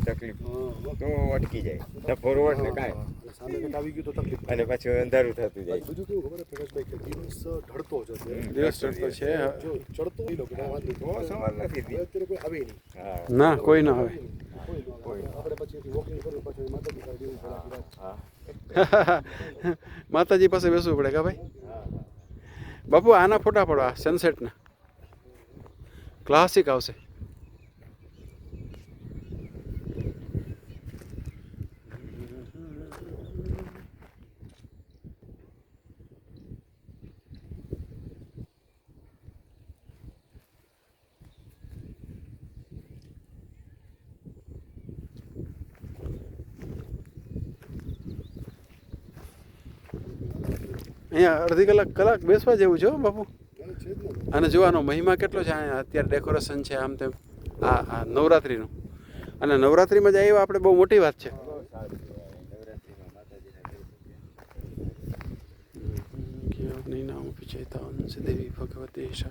તકલીફ અટકી જાય તો ફોરવર્ડ ને આવી ગયું તો તકલીફ અને પછી અંધારું જાય બીજું દિવસ ઢળતો જ દિવસ ચડતો છે ચડતો હોય લોકો વાંધો સવાલ નથી અત્યારે કોઈ આવે નહીં ના કોઈ ના આવે. માતાજી પાસે બેસવું પડે કા ભાઈ? બાપુ, આના ફોટા પડવા સનસેટ સનસેટના ક્લાસિક આવશે. અહીંયા અડધી કલાક કલાક બેસવા જેવું છે બાપુ. અને જોવાનો, મહિમા કેટલો છે? અત્યારે ડેકોરેશન છે, આમ તેમ. આ આ નવરાત્રિનું. અને નવરાત્રિમાં જાય એવા આપણે બહુ મોટી વાત છે. દેવી ભગવતી શા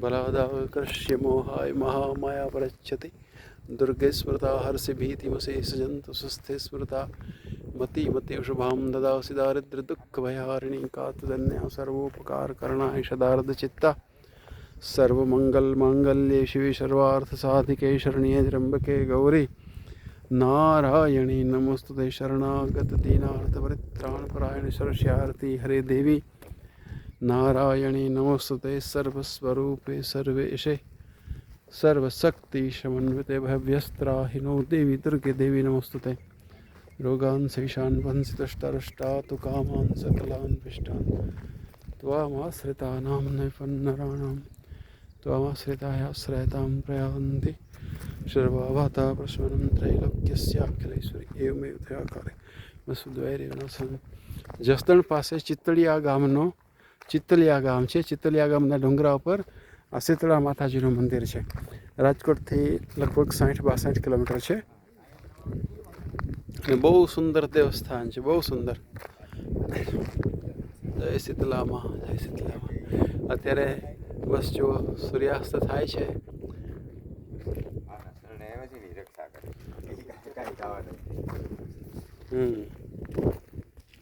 બલાદાકૃષ્ય મોહાય મહામાયા પ્રચ્છતિ દુર્ગે સ્મૃતા હર્ષિ ભીતિમસે સજંતુ સુસ્થે સ્મૃતા मति मति शुभां ददासि दारिद्र्यदुःखभयारिणी कातुधन्या सर्वोपकारकरणायषदार्धचित्ता सर्वमङ्गलमाङ्गल्ये शिवे सर्वार्थसाधिके शरण्ये त्र्यम्बके गौरी नारायणी नमस्तु ते शरणागतदीनार्थपरित्राणपरायण सरस्यार्थी हरे देवी नारायणी नमस्तु ते सर्वस्वरूपे सर्वेषे सर्वशक्तिसमन्विते भव्यस्त्राहि देवी दुर्गे देवी नमस्तु ते રોગાન શૈશાન વંસિતષ્ટરષ્ટા તુ કામાન સકલાન પિષ્ટાન ત્વામાશ્રિતા નામ નૈપન્નરાણામ ત્વામાશ્રિતાયાશ્રયતામ પ્રયાન્તિ સર્વાભાતા પ્રશ્વરમ ત્રૈલોક્યસ્યાખિલેશ્વરી એવમેવ થયાકારે વસુદ્વૈરેણ જસદણ પાસે ચિત્તળિયા ગામનો ચિત્તલિયા ગામ છે ચિત્તલિયા ગામના ડુંગરા ઉપર આ શીતળા માતાજીનું મંદિર છે રાજકોટથી લગભગ સાઠ બાસઠ કિલોમીટર છે અને બહુ સુંદર દેવસ્થાન છે બહુ સુંદર. જય શીતલામાં જય શીતલામાં. અત્યારે બસ જો સૂર્યાસ્ત થાય છે. હમ.